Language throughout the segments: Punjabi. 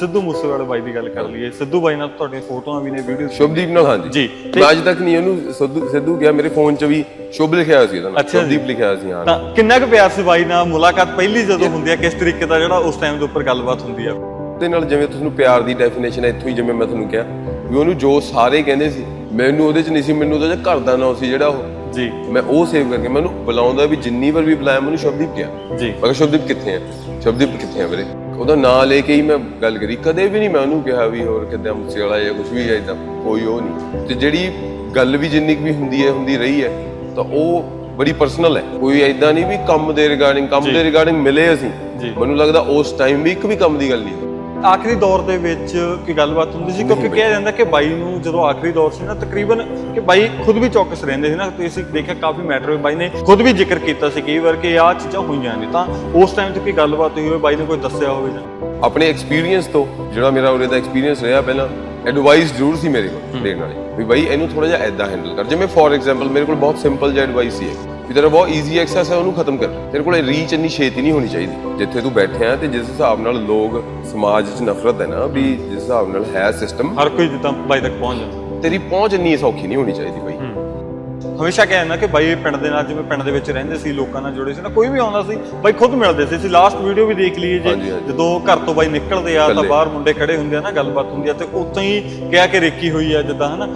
ਸਿੱਧੂ ਮੂਸੇਵਾਲੇ ਬਾਈ ਦੀ ਗੱਲ ਕਰ ਲਈਏ। ਸਿੱਧੂ ਬਾਈ ਨਾਲ ਤੁਹਾਡੀਆਂ ਫੋਟੋਆਂ ਵੀ ਨੇ ਵੀਡੀਓ ਸ਼ੁਭਦੀਪ ਨਾਲ ਹਾਂਜੀ। ਜੀ ਮੈਂ ਅੱਜ ਤੱਕ ਨਹੀਂ ਉਹਨੂੰ ਸਿੱਧੂ ਸਿੱਧੂ ਗਿਆ ਮੇਰੇ ਫੋਨ 'ਚ ਵੀ ਸ਼ੁਭ ਲਿਖਿਆ ਹੋਇਆ ਸੀ ਉਹਦਾ ਨਾਮ। ਸ਼ੁਭਦੀਪ ਲਿਖਿਆ ਹੋਇਆ ਸੀ ਹਾਂ। ਤਾਂ ਕਿੰਨਾ ਕੁ ਪਿਆਰ ਸੀ ਬਾਈ ਨਾਲ? ਮੁਲਾਕਾਤ ਪਹਿਲੀ ਜਦੋਂ ਹੁੰਦੀ ਹੈ ਕਿਸ ਤਰੀਕੇ ਦਾ ਜਿਹੜਾ ਉਸ ਟਾਈਮ ਦੇ ਉੱਪਰ ਗੱਲਬਾਤ ਹੁੰਦੀ ਆ? ਤੇ ਨਾਲ ਜਿਵੇਂ ਤੁਹਾਨੂੰ ਪਿਆਰ ਦੀ ਡੈਫੀਨੇਸ਼ਨ ਹੈ ਇੱਥੋਂ ਹੀ ਜਿਵੇਂ ਮੈਂ ਤੁਹਾਨੂੰ ਕਿਹਾ ਵੀ ਉਹਨੂੰ ਜੋ ਸਾਰੇ ਕਹਿੰਦੇ ਸੀ ਮੈਨੂੰ ਉਹਦੇ 'ਚ ਨਹੀਂ ਸੀ ਮੈਨੂੰ ਉਹਦਾ ਜਿਹੜਾ ਘਰ ਦਾ ਨਾਂ ਸੀ ਜਿਹੜਾ ਉਹ ਜੀ। ਮੈਂ ਉਹ ਸੇਵ ਕਰਕੇ ਮੈਨੂੰ ਬੁਲਾਉਂਦਾ ਵੀ ਜਿੰਨੀ ਵਾਰ ਵੀ ਬੁਲਾਇਆ ਮੈਨੂੰ ਸ਼ਬਦੀਪ ਕਿਹਾ ਜੀ। ਮੈਂ ਕਿਹਾ ਸ਼ਬਦੀਪ ਕਿੱਥੇ ਆ ਸ਼ਬਦੀਪ ਕਿੱਥੇ ਆ ਵੀਰੇ? ਉਹਦਾ ਨਾਂ ਲੈ ਕੇ ਹੀ ਮੈਂ ਗੱਲ ਕਰੀ। ਕਦੇ ਵੀ ਨਹੀਂ ਮੈਂ ਉਹਨੂੰ ਕਿਹਾ ਵੀ ਹੋਰ ਕਿੱਦਾਂ ਮੁੱਸੇ ਵਾਲਾ ਜਾਂ ਕੁਝ ਵੀ ਐਦਾਂ ਕੋਈ ਉਹ ਨਹੀਂ। ਤੇ ਜਿਹੜੀ ਗੱਲ ਵੀ ਜਿੰਨੀ ਵੀ ਹੁੰਦੀ ਹੈ ਹੁੰਦੀ ਰਹੀ ਹੈ ਤਾਂ ਉਹ ਬੜੀ ਪਰਸਨਲ ਹੈ। ਕੋਈ ਐਦਾਂ ਨਹੀਂ ਵੀ ਕੰਮ ਦੇ ਰਿਗਾਰਡਿੰਗ ਕੰਮ ਦੇ ਰਿਗਾਰਡਿੰਗ ਮਿਲੇ ਅਸੀਂ। ਮੈਨੂੰ ਲੱਗਦਾ ਉਸ ਟਾਈਮ ਵੀ ਇੱਕ ਵੀ ਕੰਮ ਦੀ ਗੱਲ ਨਹੀਂ ਆਖਰੀ ਦੌਰ ਦੇ ਵਿੱਚ ਕੀ ਗੱਲਬਾਤ ਹੁੰਦੀ ਸੀ? ਕਿਉਂਕਿ ਕਿਹਾ ਜਾਂਦਾ ਕਿ ਬਾਈ ਨੂੰ ਜਦੋਂ ਆਖਰੀ ਦੌਰ ਸੀ ਨਾ ਤਕਰੀਬਨ ਕਿ ਬਾਈ ਖੁਦ ਵੀ ਚੌਕਸ ਰਹਿੰਦੇ ਸੀ ਨਾ ਤੁਸੀਂ ਦੇਖਿਆ ਕਾਫੀ ਮੈਟਰ ਬਾਈ ਨੇ ਖੁਦ ਵੀ ਜ਼ਿਕਰ ਕੀਤਾ ਸੀ ਕਈ ਵਾਰ ਕਿ ਆਹ ਚੀਜ਼ਾਂ ਹੋਈਆਂ ਨੇ। ਤਾਂ ਉਸ ਟਾਈਮ ਤੇ ਕੀ ਗੱਲਬਾਤ ਹੋਈ ਹੋਵੇ? ਬਾਈ ਨੇ ਕੋਈ ਦੱਸਿਆ ਹੋਵੇ ਜਾਂ? ਆਪਣੇ ਐਕਸਪੀਰੀਅੰਸ ਤੋਂ ਜਿਹੜਾ ਮੇਰਾ ਉਰੇ ਦਾ ਐਕਸਪੀਰੀਅੰਸ ਰਿਹਾ ਪਹਿਲਾਂ ਐਡਵਾਈਸ ਜ਼ਰੂਰ ਸੀ ਮੇਰੇ ਕੋਲ ਦੇਣ ਵਾਲੀ। ਵੀ ਬਾਈ ਇਹਨੂੰ ਥੋੜਾ ਜਿਹਾ ਐਦਾਂ ਹੈਂਡਲ ਕਰ। ਜਿਵੇਂ ਫੋਰ ਐਗਜ਼ਾਮਪਲ ਮੇਰੇ ਕੋਲ ਬਹੁਤ ਸਿੰਪਲ ਜਿਹਾ ਐਡਵਾਈਸ ਸੀ ਇੱਕ। ਵੀ ਤੇਰਾ ਬਹੁਤ ਈਜ਼ੀ ਐਕਸੈਸ ਹੈ ਉਹਨੂੰ ਖਤਮ ਕਰ। ਤੇਰੇ ਕੋਲ ਰੀਚ ਇੰਨੀ ਛੇਤੀ ਨਹੀਂ ਹੋਣੀ ਚਾਹੀਦੀ। ਜਿੱਥੇ ਤੂੰ ਬੈਠਿਆ ਤੇ ਜਿਸ ਹਿਸਾਬ ਨਾਲ ਲੋਕ ਸਮਾਜ 'ਚ ਨਫ਼ਰਤ ਹੈ ਨਾ ਵੀ ਜਿਸ ਹਿਸਾਬ ਨਾਲ ਹੈ ਸਿਸਟਮ ਹਰ ਕੋਈ ਜਿੱਦਾਂ ਬਾਈ ਤੱਕ ਪਹੁੰਚ ਜਾਂਦਾ। ਤੇਰੀ ਪਹੁੰਚ ਇੰਨੀ ਸੌਖੀ ਨਹੀਂ ਹੋਣੀ ਚਾਹੀਦੀ ਬਾਈ। ਹਮੇਸ਼ਾ ਕਹਿ ਜਾਂਦਾ ਕਿ ਬਾਈ ਪਿੰਡ ਦੇ ਨਾਲ ਜਿਵੇਂ ਪਿੰਡ ਦੇ ਵਿੱਚ ਰਹਿੰਦੇ ਸੀ ਲੋਕਾਂ ਨਾਲ ਜੁੜੇ ਸੀ ਨਾ ਕੋਈ ਵੀ ਆਉਂਦਾ ਸੀ ਬਾਈ ਖੁਦ ਮਿਲਦੇ ਸੀ। ਅਸੀਂ ਲਾਸਟ ਵੀਡੀਓ ਵੀ ਦੇਖ ਲਈਏ ਹਾਂਜੀ, ਜੇ। ਜਦੋਂ ਘਰ ਤੋਂ ਬਾਈ ਨਿਕਲਦੇ ਆ ਤਾਂ। ਬਾਹਰ ਮੁੰਡੇ ਖੜੇ ਹੁੰਦੇ ਆ ਨਾ ਗੱਲਬਾਤ ਹੁੰਦੀ ਆ ਤੇ ਉੱਥੋਂ ਹੀ ਕਿਹਾ ਕਿ ਰੇਕੀ ਹੋਈ ਆ ਜਿੱਦਾਂ ਹਨਾ।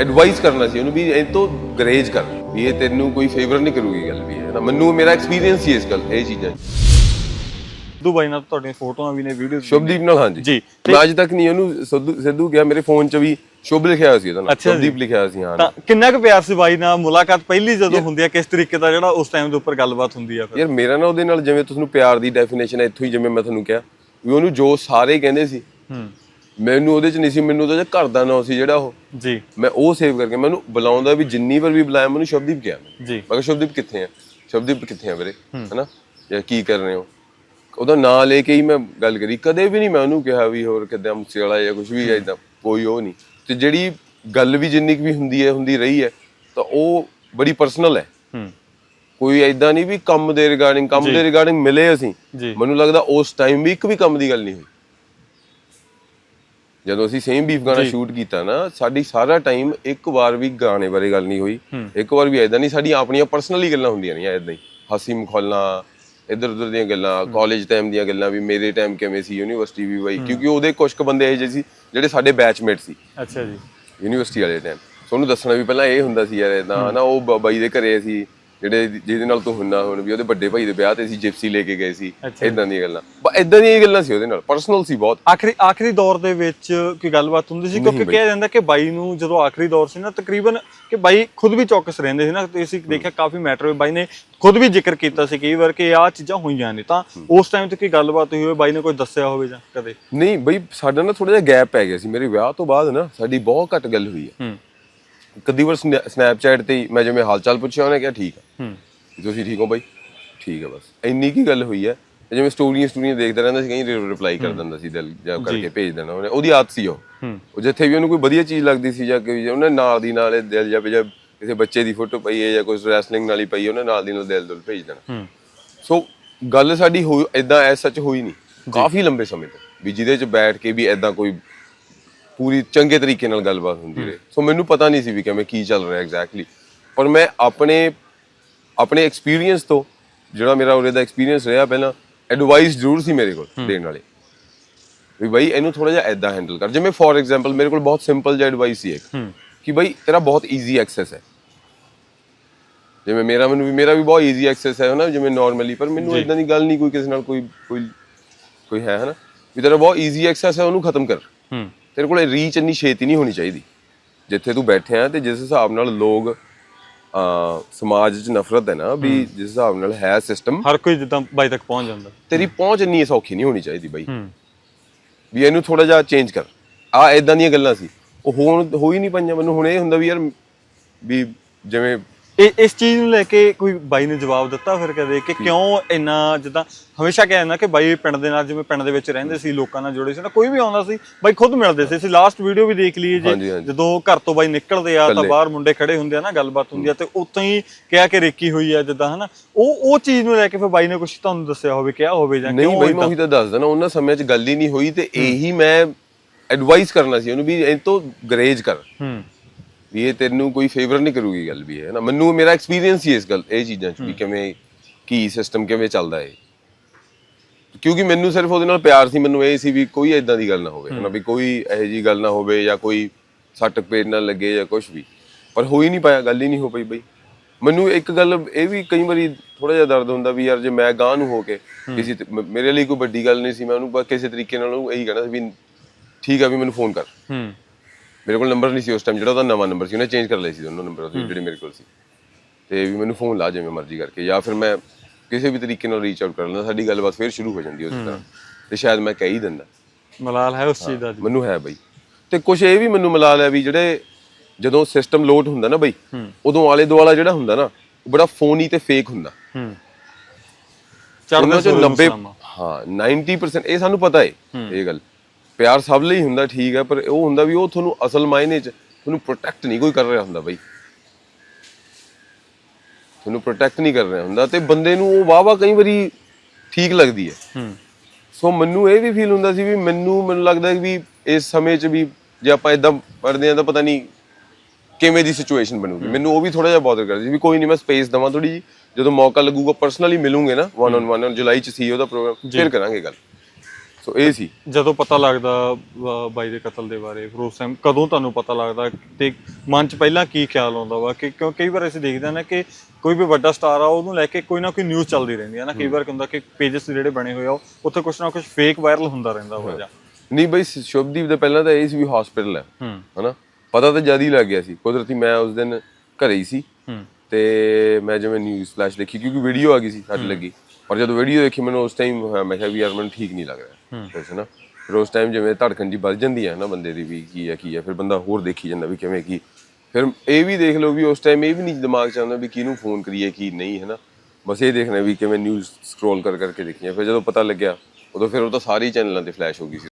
ਐਡਵਾਈਸ ਕਰਨਾ ਸੀ ਉਹਨੂੰ ਵੀ ਇਹ ਤੋਂ ਗਰੇਜ ਕਰ ਵੀ ਇਹ ਤੈਨੂੰ ਕੋਈ ਫੇਵਰ ਨਹੀਂ ਕਰੂਗੀ ਗੱਲ ਵੀ ਹੈ ਮੈਨੂੰ ਮੇਰਾ ਐਕਸਪੀਰੀਅੰਸ ਸੀ ਇਸ ਗੱਲ ਇਹ ਚੀਜ਼ਾਂ 'ਚ। ਸਿੱਧੂ ਬਾਈ ਨਾਲ ਤੁਹਾਡੀਆਂ ਫੋਟੋਆਂ ਵੀ ਨੇ ਵੀਡੀਓ ਸ਼ੁਭਦੀਪ ਨਾਲ ਹਾਂਜੀ। ਜੀ, ਮੈਂ ਅੱਜ ਤੱਕ ਨਹੀਂ ਉਹਨੂੰ ਸਿੱਧੂ ਸਿੱਧੂ ਗਿਆ ਮੇਰੇ ਫੋਨ 'ਚ ਵੀ ਸ਼ੁਭ ਲਿਖਿਆ ਹੋਇਆ ਸੀ ਉਹਦਾ ਨਾਮ। ਸ਼ੁਭਦੀਪ ਲਿਖਿਆ ਹੋਇਆ ਸੀ ਹਾਂ। ਤਾਂ ਕਿੰਨਾ ਕੁ ਪਿਆਰ ਸੀ ਬਾਈ ਨਾਲ? ਮੁਲਾਕਾਤ ਪਹਿਲੀ ਜਦੋਂ ਹੁੰਦੀ ਆ ਕਿਸ ਤਰੀਕੇ ਦਾ ਜਿਹੜਾ ਉਸ ਟਾਈਮ ਦੇ ਉੱਪਰ ਗੱਲਬਾਤ ਹੁੰਦੀ ਆ ਫਿਰ? ਯਾਰ ਮੇਰਾ ਨਾ ਉਹਦੇ ਨਾਲ ਜਿਵੇਂ ਤੁਹਾਨੂੰ ਪਿਆਰ ਦੀ ਡੈਫੀਨੇਸ਼ਨ ਹੈ ਇੱਥੋਂ ਹੀ ਜਿਵੇਂ ਮੈਂ ਤੁਹਾਨੂੰ ਕਿਹਾ ਵੀ ਉਹਨੂੰ ਜੋ ਸਾਰੇ ਕਹਿੰਦੇ ਸੀ ਹੂੰ। ਮੈਨੂੰ ਉਹਦੇ 'ਚ ਨਹੀਂ ਸੀ ਮੈਨੂੰ ਉਹਦਾ ਜਿਹੜਾ ਘਰ ਦਾ ਨਾਂ ਸੀ ਜਿਹੜਾ ਉਹ ਜੀ। ਮੈਂ ਉਹ ਸੇਵ ਕਰਕੇ ਮੈਨੂੰ ਬੁਲਾਉਂਦਾ ਵੀ ਜਿੰਨੀ ਵਾਰ ਵੀ ਬੁਲਾਇਆ ਮੈਨੂੰ ਸ਼ਬਦੀਪ ਕਿਹਾ ਮੈਂ ਜੀ। ਕਿਹਾ ਸ਼ਬਦੀਪ ਕਿੱਥੇ ਆ? ਸ਼ਬਦੀਪ ਕਿੱਥੇ ਆ ਵੀਰੇ? ਹਨਾ? ਜਾਂ ਕੀ ਕਰ ਰਹੇ ਹੋ? ਉਹਦਾ ਨਾਂ ਲੈ ਕੇ ਹੀ ਮੈਂ ਗੱਲ ਕਰੀ। ਕਦੇ ਵੀ ਨਹੀਂ ਮੈਂ ਉਹਨੂੰ ਕਿਹਾ ਵੀ ਹੋਰ ਕਿੱਦਾਂ ਮੁੱਸੇ ਵਾਲਾ ਜਾਂ ਕੁਝ ਵੀ ਐਦਾਂ ਕੋਈ ਉਹ ਨਹੀਂ। ਤੇ ਜਿਹੜੀ ਗੱਲ ਵੀ ਜਿੰਨੀ ਵੀ ਹੁੰਦੀ ਹੈ ਹੁੰਦੀ ਰਹੀ ਹੈ ਤਾਂ ਉਹ ਬੜੀ ਪਰਸਨਲ ਹੈ। ਕੋਈ ਐਦਾਂ ਨਹੀਂ ਵੀ ਕੰਮ ਦੇ ਰਿਗਾਰਡਿੰਗ ਕੰਮ ਦੇ ਰਿਗਾਰਡਿੰਗ ਮਿਲੇ ਅਸੀਂ। ਮੈਨੂੰ ਲੱਗਦਾ ਉਸ ਟਾਈਮ ਵੀ ਇੱਕ ਵੀ ਕੰਮ ਦੀ ਗੱਲ ਨਹੀਂ ਹੋਈ। ਜਦੋਂ ਅਸੀਂ ਸੇਮ ਬੀਫ ਗਾਣਾ ਸ਼ੂਟ ਕੀਤਾ ਨਾ ਸਾਡੀ ਸਾਰਾ ਟਾਈਮ ਇੱਕ ਵਾਰ ਵੀ ਗਾਣੇ ਬਾਰੇ ਗੱਲ ਨਹੀਂ ਹੋਈ। ਇੱਕ ਵਾਰ ਵੀ ਐਦਾਂ ਨਹੀਂ ਸਾਡੀਆਂ ਆਪਣੀਆਂ ਪਰਸਨਲੀ ਗੱਲਾਂ ਹੁੰਦੀਆਂ ਨਹੀਂ ਐਦਾਂ ਹੀ। ਹਾਸੀ ਮਖੌਲਾਂ ਇੱਧਰ ਉੱਧਰ ਦੀਆਂ ਗੱਲਾਂ ਕਾਲਜ ਟਾਈਮ ਦੀਆਂ ਗੱਲਾਂ ਵੀ ਮੇਰੇ ਟਾਈਮ ਕਿਵੇਂ ਸੀ ਯੂਨੀਵਰਸਿਟੀ ਵੀ ਬਾਈ। ਕਿਉਂਕਿ ਉਹਦੇ ਕੁਝ ਕੁ ਬੰਦੇ ਇਹੋ ਜਿਹੇ ਸੀ ਜਿਹੜੇ ਸਾਡੇ ਬੈਚਮੇਟ ਸੀ। ਅੱਛਾ ਜੀ। ਯੂਨੀਵਰਸਿਟੀ ਵਾਲੇ ਟਾਈਮ ਤੁਹਾਨੂੰ ਦੱਸਣਾ ਵੀ ਪਹਿਲਾਂ ਇਹ ਹੁੰਦਾ ਸੀ ਯਾਰ ਇਦਾਂ ਹਨਾ ਉਹ ਬਾਈ ਦੇ ਘਰੇ ਸੀ ਜਿਹੜੇ ਜਿਹਦੇ ਨਾਲ ਤੂੰ ਹੁੰਨਾ ਹੁਣ ਵੀ ਉਹਦੇ ਵੱਡੇ ਭਾਈ ਦੇ ਵਿਆਹ ਤੇ ਸੀ ਜਿਪਸੀ ਲੈ ਕੇ ਗਏ ਸੀ। ਇਦਾਂ ਦੀਆਂ ਗੱਲਾਂ। ਬਸ ਇਦਾਂ ਦੀਆਂ ਗੱਲਾਂ ਸੀ ਉਹਦੇ ਨਾਲ ਪਰਸਨਲ ਸੀ ਬਹੁਤ। ਆਖਰੀ ਆਖਰੀ ਦੌਰ ਦੇ ਵਿੱਚ ਕੀ ਗੱਲਬਾਤ ਹੁੰਦੀ ਸੀ? ਕਿਉਂਕਿ ਕਿਹਾ ਜਾਂਦਾ ਕਿ ਬਾਈ ਨੂੰ ਜਦੋਂ ਆਖਰੀ ਦੌਰ ਸੀ ਨਾ ਤਕਰੀਬਨ ਕਿ ਬਾਈ ਖੁਦ ਵੀ ਚੌਕਸ ਰਹਿੰਦੇ ਸੀ ਨਾ ਤੁਸੀਂ ਦੇਖਿਆ ਕਾਫੀ ਮੈਟਰ ਬਾਈ ਨੇ ਖੁਦ ਵੀ ਜ਼ਿਕਰ ਕੀਤਾ ਸੀ ਕਈ ਵਾਰ ਕਿ ਆਹ ਚੀਜ਼ਾਂ ਹੋਈਆਂ ਨੇ। ਤਾਂ ਉਸ ਟਾਈਮ ਤੇ ਕੀ ਗੱਲਬਾਤ ਹੋਈ ਹੋਵੇ ਬਾਈ ਨੇ ਕੋਈ ਦੱਸਿਆ ਹੋਵੇ ਜਾਂ ਕਦੇ? ਨਹੀਂ ਬਈ ਸਾਡਾ ਨਾ ਥੋੜਾ ਜਿਹਾ ਗੈਪ ਪੈ ਗਿਆ ਸੀ। ਮੇਰੇ ਵਿਆਹ ਤੋਂ ਬਾਅਦ ਨਾ ਸਾਡੀ ਬਹੁਤ ਘੱਟ ਗੱਲ ਹੋਈ ਹੈ ਹੂੰ। ਕਦੀ ਵਾਰ ਸਨੈਪਚੈਟ ਤੇ ਹੀ ਮੈਂ ਜਿਵੇਂ ਹਾਲ ਚਾਲ ਪੁੱਛਿਆ ਉਹਨੇ ਕਿਹਾ ਠੀਕ ਆ। ਹੂੰ। ਤੁਸੀਂ ਠੀਕ ਹੋ ਬਾਈ? ਠੀਕ ਆ ਬਸ। ਇੰਨੀ ਕੀ ਗੱਲ ਹੋਈ ਹੈ ਜਿਵੇਂ ਸਟੋਰੀਆਂ ਸਟੋਰੀਆਂ ਦੇਖਦਾ ਰਹਿੰਦਾ ਸੀ ਕहीं ਰਿਪਲਾਈ ਕਰ ਦਿੰਦਾ ਸੀ ਦਿਲ ਜਾਂ ਕਰਕੇ ਭੇਜ ਦੇਣਾ ਉਹਨੇ। ਉਹਦੀ ਆਦਤ ਸੀ ਉਹ। ਉਹ ਜਿੱਥੇ ਵੀ ਉਹਨੂੰ ਕੋਈ ਵਧੀਆ ਚੀਜ਼ ਲੱਗਦੀ ਸੀ ਜਾਂ ਕੋਈ ਉਹਨੇ ਨਾਲ ਦੀ ਨਾਲ ਦਿਲ ਜਾਂ ਜਾਂ ਕਿਸੇ ਬੱਚੇ ਦੀ ਫੋਟੋ ਪਈ ਹੈ ਜਾਂ ਕੋਈ ਰੈਸਲਿੰਗ ਵਾਲੀ ਪਈ ਉਹਨੇ ਨਾਲ ਦੀ ਨਾਲ ਦਿਲ ਦੁਲ ਭੇਜ ਦੇਣਾ। ਸੋ ਗੱਲ ਸਾਡੀ ਹੋਈ ਇਦਾਂ ਐ ਸੱਚ ਹੋਈ ਨਹੀਂ। ਕਾਫੀ ਲੰਬੇ ਸਮੇਂ ਤੱਕ ਵੀ ਜਿਹਦੇ ਚ ਬੈਠ ਕੇ ਵੀ ਇਦਾਂ ਕੋਈ ਪੂਰੀ ਚੰਗੇ ਤਰੀਕੇ ਨਾਲ ਗੱਲਬਾਤ ਹੁੰਦੀ ਰਹੇ। ਸੋ ਮੈਨੂੰ ਪਤਾ ਨਹੀਂ ਸੀ ਵੀ ਕਿਵੇਂ ਕੀ ਚੱਲ ਰਿਹਾ ਐਗਜ਼ੈਕਟਲੀ ਪਰ ਮੈਂ ਆਪਣੇ ਆਪਣੇ ਐਕਸਪੀਰੀਅੰਸ ਤੋਂ ਜਿਹੜਾ ਮੇਰਾ ਉਰੇ ਦਾ ਐਕਸਪੀਰੀਅੰਸ ਰਿਹਾ ਪਹਿਲਾਂ ਐਡਵਾਈਸ ਜ਼ਰੂਰ ਸੀ ਮੇਰੇ ਕੋਲ ਦੇਣ ਵਾਲੇ। ਵੀ ਬਾਈ ਇਹਨੂੰ ਥੋੜਾ ਜਿਹਾ ਐਦਾਂ ਹੈਂਡਲ ਕਰ। ਜਿਵੇਂ ਫੋਰ ਐਗਜ਼ਾਮਪਲ ਮੇਰੇ ਕੋਲ ਬਹੁਤ ਸਿੰਪਲ ਜਿਹਾ ਐਡਵਾਈਸ ਸੀ ਇੱਕ ਕਿ ਬਾਈ ਤੇਰਾ ਬਹੁਤ ਈਜ਼ੀ ਐਕਸੈਸ ਹੈ। ਜਿਵੇਂ ਮੇਰਾ ਮੈਨੂੰ ਵੀ ਮੇਰਾ ਵੀ ਬਹੁਤ ਈਜ਼ੀ ਐਕਸੈਸ ਹੈ ਹਨਾ ਜਿਵੇਂ ਨਾਰਮਲੀ ਪਰ ਮੈਨੂੰ ਇਦਾਂ ਦੀ ਗੱਲ ਨਹੀਂ ਕੋਈ ਕਿਸੇ ਨਾਲ ਕੋਈ ਕੋਈ ਕੋਈ ਹੈ ਹਨਾ। ਵੀ ਤੇਰਾ ਬਹੁਤ ਈਜ਼ੀ ਐਕਸੈਸ ਹੈ ਉਹਨੂੰ ਖਤਮ ਕਰ। ਹੂੰ। ਤੇਰੇ ਕੋਲ ਰੀਚ ਇੰਨੀ ਛੇਤੀ ਨਹੀਂ ਹੋਣੀ ਚਾਹੀਦੀ। ਜਿੱਥੇ ਤੂੰ ਬੈਠਿਆ ਤੇ ਜਿਸ ਹਿਸਾਬ ਨਾਲ ਲੋਕ ਆ ਸਮਾਜ 'ਚ ਨਫ਼ਰਤ ਹੈ ਨਾ ਵੀ ਜਿਸ ਹਿਸਾਬ ਨਾਲ ਹੈ ਸਿਸਟਮ ਹਰ ਕੋਈ ਜਿੱਦਾਂ ਬਾਈ ਤੱਕ ਪਹੁੰਚ ਜਾਂਦਾ। ਤੇਰੀ ਪਹੁੰਚ ਇੰਨੀ ਸੌਖੀ ਨਹੀਂ ਹੋਣੀ ਚਾਹੀਦੀ ਬਾਈ। ਵੀ ਇਹਨੂੰ ਥੋੜਾ ਜਿਹਾ ਚੇਂਜ ਕਰ। ਆ ਇਦਾਂ ਦੀਆਂ ਗੱਲਾਂ ਸੀ। ਉਹ ਹੋਣ ਹੋ ਹੀ ਨਹੀਂ ਪਈਆਂ ਮੈਨੂੰ। ਹੁਣ ਇਹ ਹੁੰਦਾ ਵੀ ਯਾਰ ਵੀ ਜਿਵੇਂ ਇਹ ਇਸ ਚੀਜ਼ ਨੂੰ ਲੈ ਕੇ ਕੋਈ ਬਾਈ ਨੇ ਜਵਾਬ ਦਿੱਤਾ ਫਿਰ ਕਦੇ ਕਿ ਕਿਉਂ ਇੰਨਾ ਜਿੱਦਾਂ ਹਮੇਸ਼ਾ ਕਹਿ ਜਾਂਦਾ ਕਿ ਬਾਈ ਪਿੰਡ ਦੇ ਨਾਲ ਜਿਵੇਂ ਪਿੰਡ ਦੇ ਵਿੱਚ ਰਹਿੰਦੇ ਸੀ ਲੋਕਾਂ ਨਾਲ ਜੁੜੇ ਸੀ ਨਾ ਕੋਈ ਵੀ ਆਉਂਦਾ ਸੀ ਬਾਈ ਖੁਦ ਮਿਲਦੇ ਸੀ। ਅਸੀਂ ਲਾਸਟ ਵੀਡੀਓ ਵੀ ਦੇਖ ਲਈਏ ਜੇ। ਜਦੋਂ ਘਰ ਤੋਂ ਬਾਈ ਨਿਕਲਦੇ ਆ ਤਾਂ। ਬਾਹਰ ਮੁੰਡੇ ਖੜੇ ਹੁੰਦੇ ਆ ਨਾ ਗੱਲਬਾਤ ਹੁੰਦੀ ਆ ਤੇ ਉੱਥੋਂ ਹੀ ਕਿਹਾ ਕਿ ਰੇਕੀ ਹੋਈ ਆ ਜਿੱਦਾਂ ਹਨਾ। ਉਹ ਉਹ ਚੀਜ਼ ਨੂੰ ਲੈ ਕੇ ਫਿਰ ਬਾਈ ਨੇ ਕੁਝ ਤੁਹਾਨੂੰ ਦੱਸਿਆ ਹੋਵੇ ਕਿਹਾ ਹੋਵੇ ਜਾਂ ਨਹੀਂ ਕਿਉਂ ਬਈ ਮੈਂ? ਉਹੀ ਤਾਂ ਦੱਸਦਾ ਨਾ ਉਹਨਾਂ ਸਮੇਂ 'ਚ ਗੱਲ ਹੀ ਨਹੀਂ ਹੋਈ ਤੇ ਇਹੀ ਮੈਂ ਐਡਵਾਈਸ ਕਰਨਾ ਸੀ ਉਹਨੂੰ ਵੀ ਇਹ ਤੋਂ ਗਰੇਜ ਕਰ। ਹੂੰ। ਵੀ ਇਹ ਤੈਨੂੰ ਕੋਈ ਫੇਵਰ ਨਹੀਂ ਕਰੂਗੀ ਗੱਲ ਵੀ ਹੈ ਨਾ? ਮੈਨੂੰ ਮੇਰਾ ਐਕਸਪੀਰੀਅੰਸ ਹੀ ਇਸ ਗੱਲ ਇਹ ਚੀਜ਼ਾਂ 'ਚ ਵੀ ਕਿਵੇਂ ਕੀ ਸਿਸਟਮ ਕਿਵੇਂ ਚੱਲਦਾ ਹੈ ਕਿਉਂਕਿ ਮੈਨੂੰ ਸਿਰਫ ਉਹਦੇ ਨਾਲ ਪਿਆਰ ਸੀ ਮੈਨੂੰ ਇਹ ਸੀ ਵੀ ਕੋਈ ਐਦਾਂ ਦੀ ਗੱਲ ਨਾ ਹੋਵੇ ਹਨਾ ਵੀ ਕੋਈ ਇਹੋ ਜੀ ਗੱਲ ਨਾ ਹੋਵੇ ਜਾਂ ਕੋਈ ਸੱਟ ਪੇਟ ਨਾ ਲੱਗੇ ਜਾਂ ਕੁਝ ਵੀ। ਪਰ ਹੋ ਹੀ ਨਹੀਂ ਪਾਇਆ ਗੱਲ ਹੀ ਨਹੀਂ ਹੋ ਪਈ ਬਈ। ਮੈਨੂੰ ਇੱਕ ਗੱਲ ਇਹ ਵੀ ਕਈ ਵਾਰੀ ਥੋੜਾ ਜਿਹਾ ਦਰਦ ਹੁੰਦਾ ਵੀ ਯਾਰ ਜੇ ਮੈਂ ਗਾਂ ਨੂੰ ਹੋ ਕੇ ਕਿਸੇ ਤੇ- ਮ- ਮੇਰੇ ਲਈ ਕੋਈ ਵੱਡੀ ਗੱਲ ਨਹੀਂ ਸੀ ਮੈਂ ਉਹਨੂੰ ਬਸ ਕਿਸੇ ਤਰੀਕੇ ਨਾਲ ਉਹਨੂੰ ਇਹੀ ਕਹਿਣਾ ਸੀ ਵੀ ਠੀਕ ਆ ਵੀ ਮੈਨੂੰ ਫੋਨ ਕਰ। ਹੂੰ। ਮੇਰੇ ਕੋਲ ਨੰਬਰ ਨਹੀਂ ਸੀ ਉਸ ਟਾਈਮ ਜਿਹੜਾ ਉਹਦਾ ਨਵਾਂ ਨੰਬਰ ਸੀ ਉਹਨੇ ਚੇਂਜ ਕਰ ਲਿਆ ਸੀ ਦੋਨੋਂ ਨੰਬਰ ਉਹਦੇ ਜਿਹੜੇ ਮੇਰੇ ਕੋਲ ਸੀ। ਤੇ ਵੀ ਮੈਨੂੰ ਫੋਨ ਲਾ ਜਿਵੇਂ ਮਰਜ਼ੀ ਕਰਕੇ ਜਾਂ ਫਿਰ ਮੈਂ ਕਿਸੇ ਵੀ ਤਰੀਕੇ ਨਾਲ ਰੀਚ ਆਊਟ ਕਰ ਲੈਂਦਾ ਸਾਡੀ ਗੱਲਬਾਤ ਫਿਰ ਸ਼ੁਰੂ ਹੋ ਜਾਂਦੀ ਉਸੇ ਤਰ੍ਹਾਂ। ਤੇ ਸ਼ਾਇਦ ਮੈਂ ਕਹਿ ਹੀ ਦਿੰਦਾ। ਮਲਾਲ ਹੈ ਉਸ ਚੀਜ਼ ਦਾ ਮੈਨੂੰ ਹੈ ਬਈ। ਤੇ ਕੁਝ ਇਹ ਵੀ ਮੈਨੂੰ ਮਿਲਾ ਲਿਆ ਵੀ ਜਿਹੜੇ ਜਦੋਂ ਸਿਸਟਮ ਲੋਡ ਹੁੰਦਾ ਨਾ ਬਈ ਉਦੋਂ ਆਲੇ ਦੁਆਲਾ ਜਿਹੜਾ ਹੁੰਦਾ ਨਾ ਉਹ ਬੜਾ ਫੋਨੀ ਤੇ ਫੇਕ ਹੁੰਦਾ। ਹੂੰ। ਉਹਨਾਂ ਚੜ੍ਹਦੇ ਚੋਂ 90 90 ਹਾਂ 90% ਇਹ ਸਾਨੂੰ ਪਤਾ ਹੈ। ਇਹ ਗੱਲ। ਪਿਆਰ ਸਭ ਲਈ ਹੁੰਦਾ ਠੀਕ ਹੈ ਪਰ ਉਹ ਹੁੰਦਾ ਵੀ ਉਹ ਤੁਹਾਨੂੰ ਅਸਲ ਮਾਇਨੇ 'ਚ ਤੁਹਾਨੂੰ ਪ੍ਰੋਟੈਕਟ ਨਹੀਂ ਕੋਈ ਕਰ ਰਿਹਾ ਹੁੰਦਾ ਬਈ। ਤੁਹਾਨੂੰ ਪ੍ਰੋਟੈਕਟ ਨਹੀਂ ਕਰ ਰਿਹਾ ਹੁੰਦਾ ਤੇ ਬੰਦੇ ਨੂੰ ਉਹ ਵਾਹ-ਵਾਹ ਕਈ ਵਾਰੀ ਠੀਕ ਲੱਗਦੀ ਹੈ। ਹੂੰ। ਸੋ ਮੈਨੂੰ ਇਹ ਵੀ ਫੀਲ ਹੁੰਦਾ ਸੀ ਵੀ ਮੈਨੂੰ ਮੈਨੂੰ ਲੱਗਦਾ ਵੀ ਇਸ ਸਮੇਂ 'ਚ ਵੀ ਜੇ ਆਪਾਂ ਇਦਾਂ ਪੜਦੇ ਆ ਤਾਂ ਪਤਾ ਨਹੀਂ ਕਿਵੇਂ ਦੀ ਸਿਚੁਏਸ਼ਨ ਬਣੂਗੀ। ਮੈਨੂੰ ਉਹ ਵੀ ਥੋੜਾ ਜਿਹਾ ਬਾਦਰ ਕਰਦੀ ਸੀ ਵੀ ਕੋਈ ਨਹੀਂ ਮੈਂ ਸਪੇਸ ਦਵਾਂ ਥੋੜੀ ਜੀ ਜਦੋਂ ਮੌਕਾ ਲੱਗੂਗਾ ਪਰਸਨਲੀ ਮਿਲੂਗੇ ਨਾ ਵਨ ਔਨ ਵਨ ਜੁਲਾਈ 'ਚ ਸੀ ਉਹਦਾ ਪ੍ਰੋਗਰਾਮ ਫਿਰ ਕਰਾਂਗੇ ਗੱਲ। ਸੋ ਇਹ ਸੀ। ਜਦੋਂ ਪਤਾ ਲੱਗਦਾ ਬਾਈ ਦੇ ਕਤਲ ਦੇ ਬਾਰੇ ਫਿਰ ਉਸ ਟਾਈਮ ਕਦੋਂ ਤੁਹਾਨੂੰ ਪਤਾ ਲੱਗਦਾ ਤੇ ਮਨ 'ਚ ਪਹਿਲਾਂ ਕੀ ਖਿਆਲ ਆਉਂਦਾ ਵਾ? ਕਿ ਕਿਉਂ ਕਈ ਵਾਰ ਅਸੀਂ ਦੇਖਦੇ ਹਾਂ ਨਾ ਕਿ ਕੋਈ ਵੀ ਵੱਡਾ ਸਟਾਰ ਆ ਉਹਨੂੰ ਲੈ ਕੇ ਕੋਈ ਨਾ ਕੋਈ ਨਿਊਜ਼ ਚੱਲਦੀ ਰਹਿੰਦੀ ਹੈ ਨਾ। ਕਈ ਵਾਰ ਹੁੰਦਾ ਕਿ ਪੇजेस ਜਿਹੜੇ ਬਣੇ ਹੋਏ ਆ ਉੱਥੇ ਕੁਝ ਨਾ ਕੁਝ ਫੇਕ ਵਾਇਰਲ ਹੁੰਦਾ ਰਹਿੰਦਾ ਹੋ। ਜਾ। ਨਹੀਂ ਬਈ ਸ਼ੁਭਦੀਪ ਦੇ ਪਹਿਲਾਂ ਤਾਂ ਇਹ ਸੀ ਵੀ ਹਸਪੀਟਲ ਹੈ। ਹਨਾ? ਪਤਾ ਤਾਂ ਜਦ ਹੀ ਲੱਗ ਗਿਆ ਸੀ। ਕੁਦਰਤੀ ਮੈਂ ਉਸ ਦਿਨ ਘਰੇ ਹੀ ਸੀ। ਤੇ ਮੈਂ ਜਿਵੇਂ ਨਿਊਜ਼ ਫਲੈਸ਼ ਦੇਖੀ ਕਿਉਂਕਿ ਵੀਡੀਓ ਆ ਗਈ ਸੀ ਸੱਟ ਲੱਗੀ। ਪਰ ਜਦੋਂ ਵੀਡੀਓ ਦੇਖੀ ਮੈਨੂੰ ਉਸ ਟਾਈਮ ਮੈਂ ਕਿਹਾ ਵੀ ਯਾਰ ਮੈਨੂੰ ਠੀਕ ਨਹੀਂ ਲੱਗ ਰਿਹਾ। ਕੁਛ ਨਾ ਫਿਰ ਉਸ ਟਾਈਮ ਜਿਵੇਂ ਧੜਕਣ ਜੀ ਵੱਧ ਜਾਂਦੀ ਹੈ ਨਾ ਬੰਦੇ ਦੀ ਵੀ ਕੀ ਹੈ ਕੀ ਹੈ ਫਿਰ ਬੰਦਾ ਹੋਰ ਦੇਖੀ ਜਾਂਦਾ ਵੀ ਕਿਵੇਂ ਕੀ। ਫਿਰ ਇਹ ਵੀ ਦੇਖ ਲਓ ਵੀ ਉਸ ਟਾਈਮ ਇਹ ਵੀ ਨਹੀਂ ਦਿਮਾਗ 'ਚ ਆਉਂਦਾ ਵੀ ਕਿਹਨੂੰ ਫੋਨ ਕਰੀਏ ਕੀ ਨਹੀਂ ਹੈ ਨਾ। ਬਸ ਇਹ ਦੇਖਣਾ ਵੀ ਕਿਵੇਂ ਨਿਊਜ਼ ਸਕਰੋਲ ਕਰ ਕਰਕੇ ਦੇਖੀਆਂ ਫਿਰ ਜਦੋਂ ਪਤਾ ਲੱਗਿਆ ਉਦੋਂ ਫਿਰ ਉਹ ਤਾਂ ਸਾਰੇ ਚੈਨਲਾਂ ਤੇ ਫਲੈਸ਼ ਹੋ ਗਈ ਸੀ।